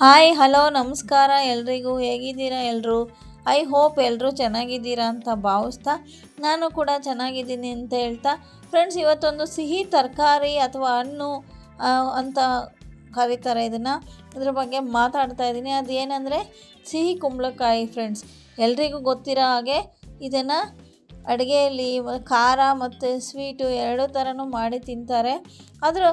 Hi hello ನಮಸ್ಕಾರ. ಎಲ್ರಿಗೂ ಹೇಗಿದ್ದೀರಾ ಎಲ್ಲರೂ ಐ ಹೋಪ್ ಎಲ್ಲರೂ ಚೆನ್ನಾಗಿದ್ದೀರಾ ಅಂತ ಭಾವಿಸ್ತಾ ನಾನು ಕೂಡ ಚೆನ್ನಾಗಿದ್ದೀನಿ ಅಂತ ಹೇಳ್ತಾ. ಫ್ರೆಂಡ್ಸ್ ಇವತ್ತೊಂದು ಸಿಹಿ ತರಕಾರಿ ಅಥವಾ ಹಣ್ಣು ಅಂತ ಕರೀತಾರೆ ಇದನ್ನು. ಇದ್ರ ಬಗ್ಗೆ ಮಾತಾಡ್ತಾ ಇದ್ದೀನಿ. ಅದೇನೆಂದರೆ, ಸಿಹಿ ಕುಂಬಳಕಾಯಿ ಫ್ರೆಂಡ್ಸ್ ಎಲ್ರಿಗೂ ಗೊತ್ತಿರೋ ಹಾಗೆ ಇದನ್ನು ಅಡುಗೆಯಲ್ಲಿ ಖಾರ ಮತ್ತು ಸ್ವೀಟು ಎರಡೂ ಥರನೂ ಮಾಡಿ ತಿಂತಾರೆ. ಆದರೂ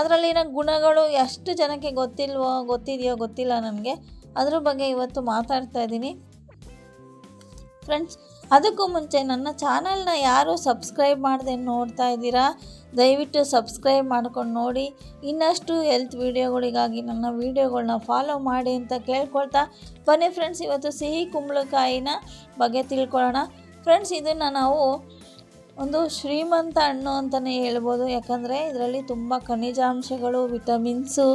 ಅದರಲ್ಲಿನ ಗುಣಗಳು ಎಷ್ಟು ಜನಕ್ಕೆ ಗೊತ್ತಿಲ್ವೋ, ಗೊತ್ತಿದೆಯೋ ಗೊತ್ತಿಲ್ಲ ನನಗೆ ಅದ್ರ ಬಗ್ಗೆ ಇವತ್ತು ಮಾತಾಡ್ತಾ ಇದ್ದೀನಿ. ಫ್ರೆಂಡ್ಸ್ ಅದಕ್ಕೂ ಮುಂಚೆ ನನ್ನ ಚಾನಲ್ನ ಯಾರು ಸಬ್ಸ್ಕ್ರೈಬ್ ಮಾಡದೆ ನೋಡ್ತಾ ಇದ್ದೀರಾ? ದಯವಿಟ್ಟು ಸಬ್ಸ್ಕ್ರೈಬ್ ಮಾಡ್ಕೊಂಡು ನೋಡಿ. ಇನ್ನಷ್ಟು ಹೆಲ್ತ್ ವೀಡಿಯೋಗಳಿಗಾಗಿ ನನ್ನ ವೀಡಿಯೋಗಳನ್ನ ಫಾಲೋ ಮಾಡಿ ಅಂತ ಕೇಳ್ಕೊಳ್ತಾ ಬನ್ನಿ ಫ್ರೆಂಡ್ಸ್ ಇವತ್ತು ಸಿಹಿ ಕುಂಬಳಕಾಯಿನ ಬಗ್ಗೆ ತಿಳ್ಕೊಳ್ಳೋಣ. ಫ್ರೆಂಡ್ಸ್ ಇದನ್ನು ನಾವು ಒಂದು ಶ್ರೀಮಂತ ಹಣ್ಣು ಅಂತಲೇ ಹೇಳ್ಬೋದು. ಯಾಕಂದರೆ ಇದರಲ್ಲಿ ತುಂಬ ಖನಿಜಾಂಶಗಳು, ವಿಟಮಿನ್ಸು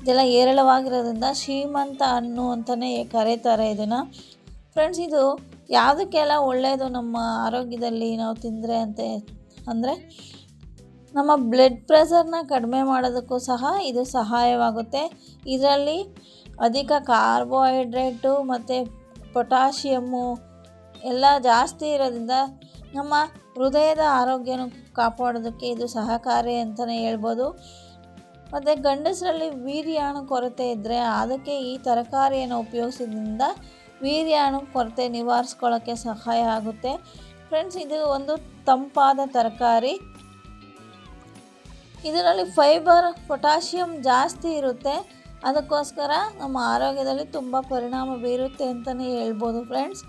ಇದೆಲ್ಲ ಹೇರಳವಾಗಿರೋದ್ರಿಂದ ಶ್ರೀಮಂತ ಹಣ್ಣು ಅಂತಲೇ ಕರೀತಾರೆ ಇದನ್ನು. ಫ್ರೆಂಡ್ಸ್ ಇದು ಯಾವುದಕ್ಕೆಲ್ಲ ಒಳ್ಳೆಯದು ನಮ್ಮ ಆರೋಗ್ಯದಲ್ಲಿ ನಾವು ತಿಂದರೆ ಅಂತ ಅಂದರೆ ನಮ್ಮ ಬ್ಲಡ್ ಪ್ರೆಷರ್ನ ಕಡಿಮೆ ಮಾಡೋದಕ್ಕೂ ಸಹ ಇದು ಸಹಾಯವಾಗುತ್ತೆ. ಇದರಲ್ಲಿ ಅಧಿಕ ಕಾರ್ಬೋಹೈಡ್ರೇಟು ಮತ್ತು ಪೊಟ್ಯಾಷಿಯಮ್ಮು ಎಲ್ಲ ಜಾಸ್ತಿ ಇರೋದ್ರಿಂದ ನಮ್ಮ ಹೃದಯದ ಆರೋಗ್ಯನ ಕಾಪಾಡೋದಕ್ಕೆ ಇದು ಸಹಕಾರಿ ಅಂತಲೇ ಹೇಳ್ಬೋದು. ಮತ್ತು ಗಂಡಸರಲ್ಲಿ ವೀರ್ಯಾಣು ಕೊರತೆ ಇದ್ದರೆ ಅದಕ್ಕೆ ಈ ತರಕಾರಿಯನ್ನು ಉಪಯೋಗಿಸೋದ್ರಿಂದ ವೀರ್ಯಾಣು ಕೊರತೆ ನಿವಾರಿಸ್ಕೊಳ್ಳೋಕ್ಕೆ ಸಹಾಯ ಆಗುತ್ತೆ. ಫ್ರೆಂಡ್ಸ್ ಇದು ಒಂದು ತಂಪಾದ ತರಕಾರಿ. ಇದರಲ್ಲಿ ಫೈಬರ್ ಪೊಟ್ಯಾಷಿಯಮ್ ಜಾಸ್ತಿ ಇರುತ್ತೆ. ಅದಕ್ಕೋಸ್ಕರ ನಮ್ಮ ಆರೋಗ್ಯದಲ್ಲಿ ತುಂಬ ಪರಿಣಾಮ ಬೀರುತ್ತೆ ಅಂತಲೇ ಹೇಳ್ಬೋದು ಫ್ರೆಂಡ್ಸ್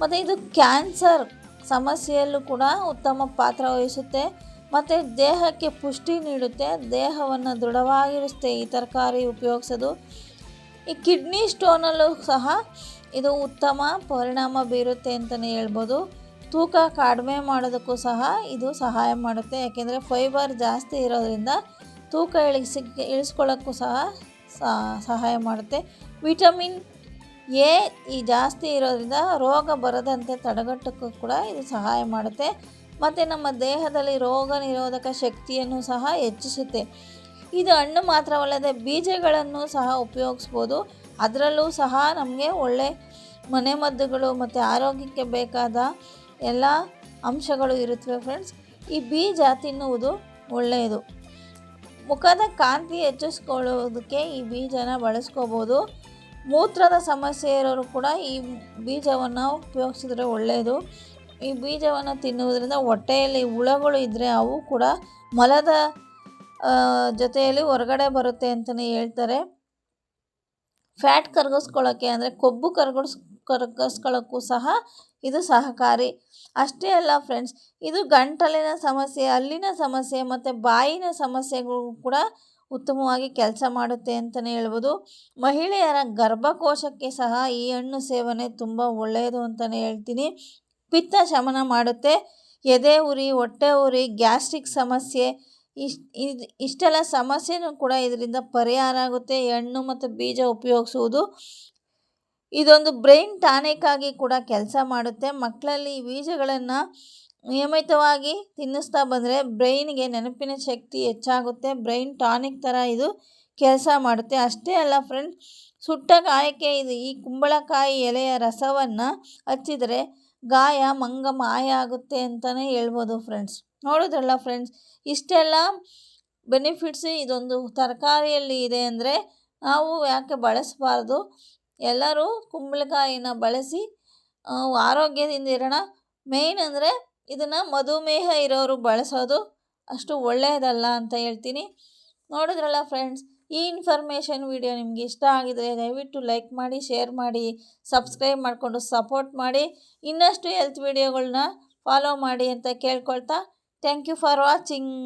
ಮತ್ತು ಇದು ಕ್ಯಾನ್ಸರ್ ಸಮಸ್ಯೆಯಲ್ಲೂ ಕೂಡ ಉತ್ತಮ ಪಾತ್ರ ವಹಿಸುತ್ತೆ. ಮತ್ತು ದೇಹಕ್ಕೆ ಪುಷ್ಟಿ ನೀಡುತ್ತೆ. ದೇಹವನ್ನು ದೃಢವಾಗಿರಿಸುತ್ತೆ. ಈ ತರಕಾರಿ ಉಪಯೋಗಿಸೋದು. ಈ ಕಿಡ್ನಿ ಸ್ಟೋನಲ್ಲೂ ಸಹ ಇದು ಉತ್ತಮ ಪರಿಣಾಮ ಬೀರುತ್ತೆ ಅಂತಲೇ ಹೇಳ್ಬೋದು. ತೂಕ ಕಡಿಮೆ ಮಾಡೋದಕ್ಕೂ ಸಹ ಇದು ಸಹಾಯ ಮಾಡುತ್ತೆ. ಯಾಕೆಂದರೆ ಫೈಬರ್ ಜಾಸ್ತಿ ಇರೋದರಿಂದ ತೂಕ ಇಳಿಸಿ ಇಳಿಸ್ಕೊಳ್ಳೋಕ್ಕೂ ಸಹ ಸಹಾಯ ಮಾಡುತ್ತೆ. ವಿಟಮಿನ್ ಎ ಈ ಜಾಸ್ತಿ ಇರೋದ್ರಿಂದ ರೋಗ ಬರದಂತೆ ತಡೆಗಟ್ಟೋಕ್ಕೂ ಕೂಡ ಇದು ಸಹಾಯ ಮಾಡುತ್ತೆ. ಮತ್ತು ನಮ್ಮ ದೇಹದಲ್ಲಿ ರೋಗ ನಿರೋಧಕ ಶಕ್ತಿಯನ್ನು ಸಹ ಹೆಚ್ಚಿಸುತ್ತೆ. ಇದು ಹಣ್ಣು ಮಾತ್ರವಲ್ಲದೆ ಬೀಜಗಳನ್ನು ಸಹ ಉಪಯೋಗಿಸ್ಬೋದು. ಅದರಲ್ಲೂ ಸಹ ನಮಗೆ ಒಳ್ಳೆ ಮನೆಮದ್ದುಗಳು ಮತ್ತು ಆರೋಗ್ಯಕ್ಕೆ ಬೇಕಾದ ಎಲ್ಲ ಅಂಶಗಳು ಇರುತ್ತವೆ ಫ್ರೆಂಡ್ಸ್ ಈ ಬೀಜ ತಿನ್ನುವುದು ಒಳ್ಳೆಯದು. ಮುಖದ ಕಾಂತಿ ಹೆಚ್ಚಿಸ್ಕೊಳ್ಳೋದಕ್ಕೆ ಈ ಬೀಜನ ಬಳಸ್ಕೋಬೋದು. ಮೂತ್ರದ ಸಮಸ್ಯೆ ಇರೋರು ಕೂಡ ಈ ಬೀಜವನ್ನು ಉಪಯೋಗಿಸಿದ್ರೆ ಒಳ್ಳೆಯದು. ಈ ಬೀಜವನ್ನು ತಿನ್ನುವುದರಿಂದ ಹೊಟ್ಟೆಯಲ್ಲಿ ಹುಳಗಳು ಇದ್ದರೆ ಅವು ಕೂಡ ಮಲದ ಜೊತೆಯಲ್ಲಿ ಹೊರಗಡೆ ಬರುತ್ತೆ ಅಂತಲೇ ಹೇಳ್ತಾರೆ. ಫ್ಯಾಟ್ ಕರಗಿಸ್ಕೊಳ್ಳೋಕ್ಕೆ ಅಂದರೆ ಕೊಬ್ಬು ಕರಗಿಸ್, ಕರಗಿಸ್ಕೊಳ್ಳೋಕ್ಕೂ ಸಹ ಇದು ಸಹಕಾರಿ. ಅಷ್ಟೇ ಅಲ್ಲ ಫ್ರೆಂಡ್ಸ್, ಇದು ಗಂಟಲಿನ ಸಮಸ್ಯೆ ಅಲ್ಲಿನ ಸಮಸ್ಯೆ ಮತ್ತು ಬಾಯಿನ ಸಮಸ್ಯೆಗಳು ಕೂಡ ಉತ್ತಮವಾಗಿ ಕೆಲಸ ಮಾಡುತ್ತೆ ಅಂತಲೇ ಹೇಳ್ಬೋದು. ಮಹಿಳೆಯರ ಗರ್ಭಕೋಶಕ್ಕೆ ಸಹ ಈ ಹಣ್ಣು ಸೇವನೆ ತುಂಬ ಒಳ್ಳೆಯದು ಅಂತಲೇ ಹೇಳ್ತೀನಿ. ಪಿತ್ತ ಶಮನ ಮಾಡುತ್ತೆ. ಎದೆ ಉರಿ, ಹೊಟ್ಟೆ ಉರಿ, ಗ್ಯಾಸ್ಟ್ರಿಕ್ ಸಮಸ್ಯೆ ಇಷ್ಟು ಇಷ್ಟೆಲ್ಲ ಸಮಸ್ಯೆನೂ ಕೂಡ ಇದರಿಂದ ಪರಿಹಾರ ಆಗುತ್ತೆ. ಹಣ್ಣು ಮತ್ತು ಬೀಜ ಉಪಯೋಗಿಸುವುದು ಇದೊಂದು ಬ್ರೈನ್ ಟಾನಿಕ್ ಆಗಿ ಕೂಡ ಕೆಲಸ ಮಾಡುತ್ತೆ. ಮಕ್ಕಳಲ್ಲಿ ಈ ಬೀಜಗಳನ್ನು ನಿಯಮಿತವಾಗಿ ತಿನ್ನಿಸ್ತಾ ಬಂದರೆ ಬ್ರೈನ್ಗೆ ನೆನಪಿನ ಶಕ್ತಿ ಹೆಚ್ಚಾಗುತ್ತೆ. ಬ್ರೈನ್ ಟಾನಿಕ್ ಥರ ಇದು ಕೆಲಸ ಮಾಡುತ್ತೆ. ಅಷ್ಟೇ ಅಲ್ಲ ಫ್ರೆಂಡ್, ಸುಟ್ಟ ಗಾಯಕ್ಕೆ ಇದು ಈ ಕುಂಬಳಕಾಯಿ ಎಲೆಯ ರಸವನ್ನು ಹಚ್ಚಿದರೆ ಗಾಯ ಮಂಗ ಮಾಯ ಆಗುತ್ತೆ ಅಂತಲೇ ಹೇಳ್ಬೋದು ಫ್ರೆಂಡ್ಸ್. ನೋಡಿದ್ರಲ್ಲ ಫ್ರೆಂಡ್ಸ್, ಇಷ್ಟೆಲ್ಲ ಬೆನಿಫಿಟ್ಸ್ ಇದೊಂದು ತರಕಾರಿಯಲ್ಲಿ ಇದೆ ಅಂದರೆ ನಾವು ಯಾಕೆ ಬಳಸಬಾರ್ದು? ಎಲ್ಲರೂ ಕುಂಬಳಕಾಯಿನ ಬಳಸಿ ಆರೋಗ್ಯದಿಂದ ಇರೋಣ. ಮೇಯ್ನ್ ಅಂದರೆ ಇದನ್ನು ಮಧುಮೇಹ ಇರೋರು ಬಳಸೋದು ಅಷ್ಟು ಒಳ್ಳೆಯದಲ್ಲ ಅಂತ ಹೇಳ್ತೀನಿ. ನೋಡಿದ್ರಲ್ಲ ಫ್ರೆಂಡ್ಸ್, ಈ ಇನ್ಫಾರ್ಮೇಷನ್ ವಿಡಿಯೋ ನಿಮಗೆ ಇಷ್ಟ ಆಗಿದರೆ ದಯವಿಟ್ಟು ಲೈಕ್ ಮಾಡಿ, ಶೇರ್ ಮಾಡಿ, ಸಬ್ಸ್ಕ್ರೈಬ್ ಮಾಡಿಕೊಂಡು ಸಪೋರ್ಟ್ ಮಾಡಿ. ಇನ್ನಷ್ಟು ಹೆಲ್ತ್ ವಿಡಿಯೋಗಳನ್ನ ಫಾಲೋ ಮಾಡಿ ಅಂತ ಕೇಳ್ಕೊಳ್ತಾ, ಥ್ಯಾಂಕ್ ಯು ಫಾರ್ ವಾಚಿಂಗ್.